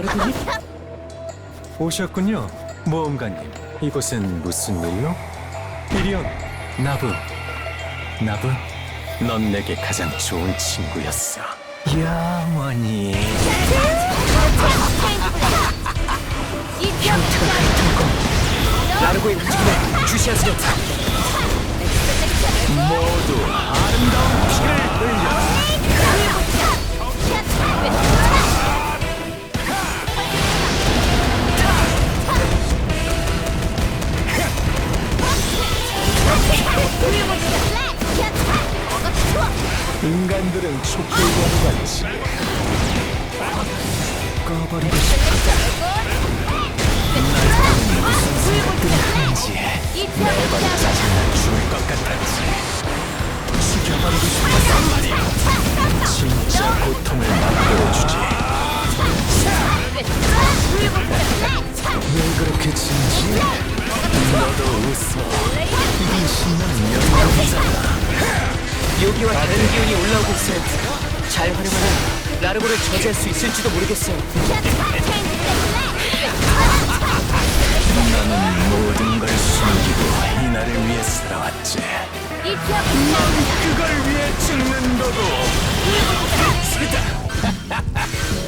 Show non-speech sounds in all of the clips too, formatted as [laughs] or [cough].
라르고님? 오셨군요, 모험가님. 이곳은 무슨 일로? 이리온, 나부. 나부, 넌 내게 가장 좋은 친구였어. 영원히. 라르고의 움직임을 주시하세요 모두 인간들은 촛불과도 같이 꺼버리고 싶어. 매번 짜증나 죽을 것 같았지. 죽여버리고 싶었단 말이야. 진짜 고통을 맛보여주지. 왜 그렇게 진지해? 너도 웃어. 이긴 신나는 영광이잖아. 여기와 다른 기운이 올라오고 있어요 잘 활용하면 라르고를 저지할 수 있을지도 모르겠어요 나는 모든 걸 숨기고 이날을 위해 살아왔지. 그걸 위해 죽는다고. [laughs]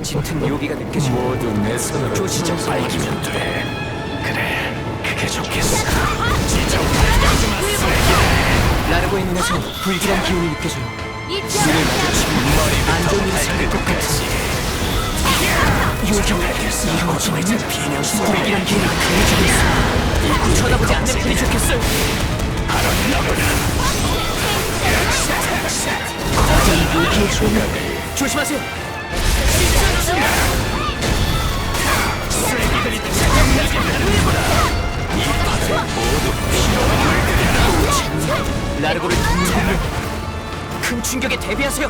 짙은 요기가 느껴지고 모두 내 손으로 조시죠. 밝히면 돼. 그래, 그게 좋겠어. 지적 발견 마 라르고의 눈에서 불길한 기운이 느껴져요 안 좋은 요정 이거 이제 비명소 불길한 기운이 강해지고 있어 쳐다보지 않는 편이 좋겠어요 어떤 요기의 조명 조심하세요 라르고를 돕는군요 큰 충격에 대비하세요.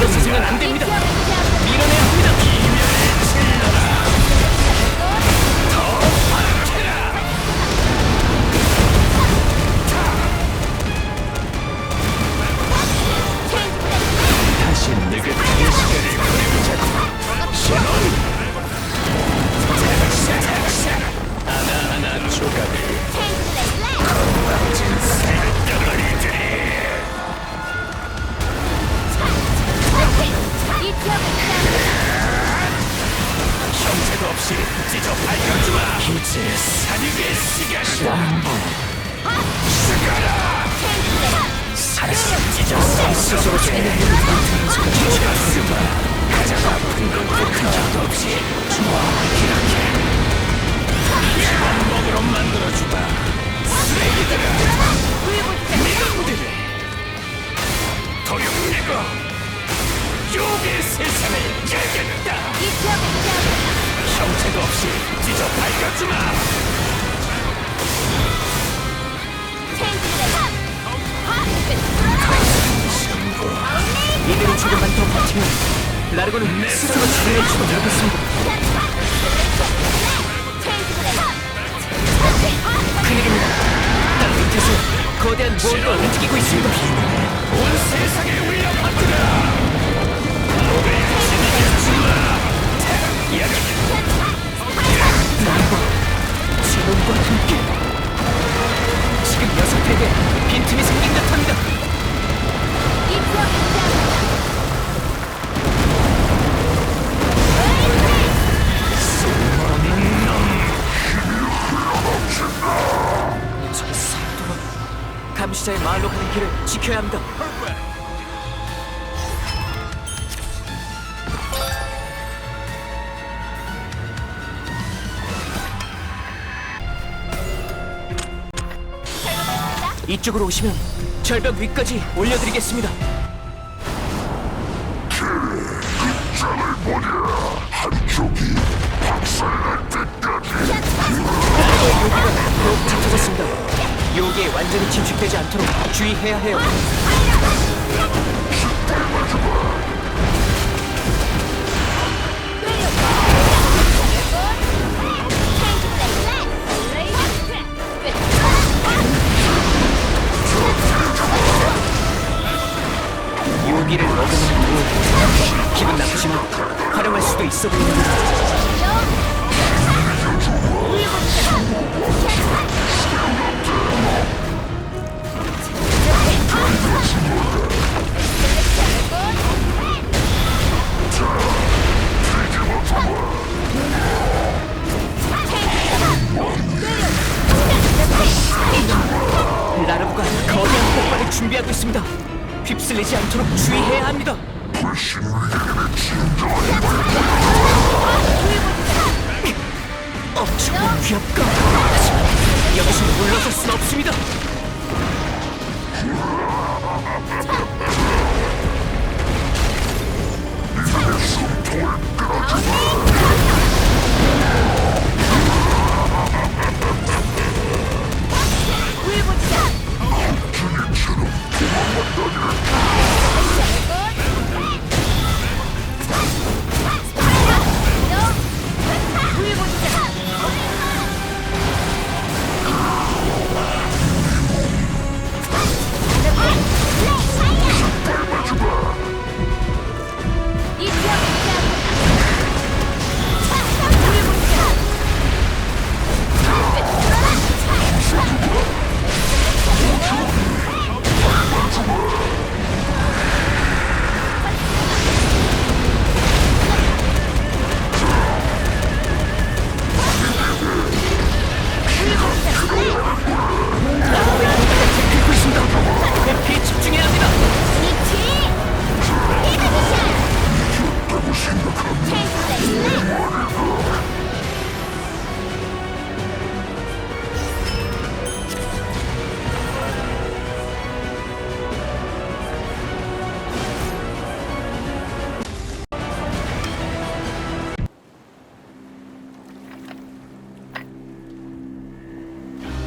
물러서서는 안 됩니다. 밀어내야 스스로 재능을 찢었으마 가장 아픈 것도 큰 적도 없이 좋아 이렇게 원목으로 만들어주마. 쓰레기들아 미국들을 도룡내고! 욕의 세상을 열겠다! 형태도 없이 찢어 밝혀주마 버티면 라르고는 스스로 자멸할지도 모르겠습니다. 큰일입니다. 땅 밑에서 거대한 무언가 움직이고 있습니다. 온 세상에 퍼뜨려 創始자의 말로 가는 길을 지켜야 합니다. 이쪽으로 오시면 절벽 위까지 올려드리겠습니다. 여기가 완전히 침식되지 않도록 주의해야 해요. 여기를 먹으면 뭐 기분 나쁘지만 활용할 수도 있어 보입니다. 준비하고 있습니다. 휩쓸리지 않도록 주의해야 합니다. 위협감. 하지만 여기서 물러설 순 없습니다.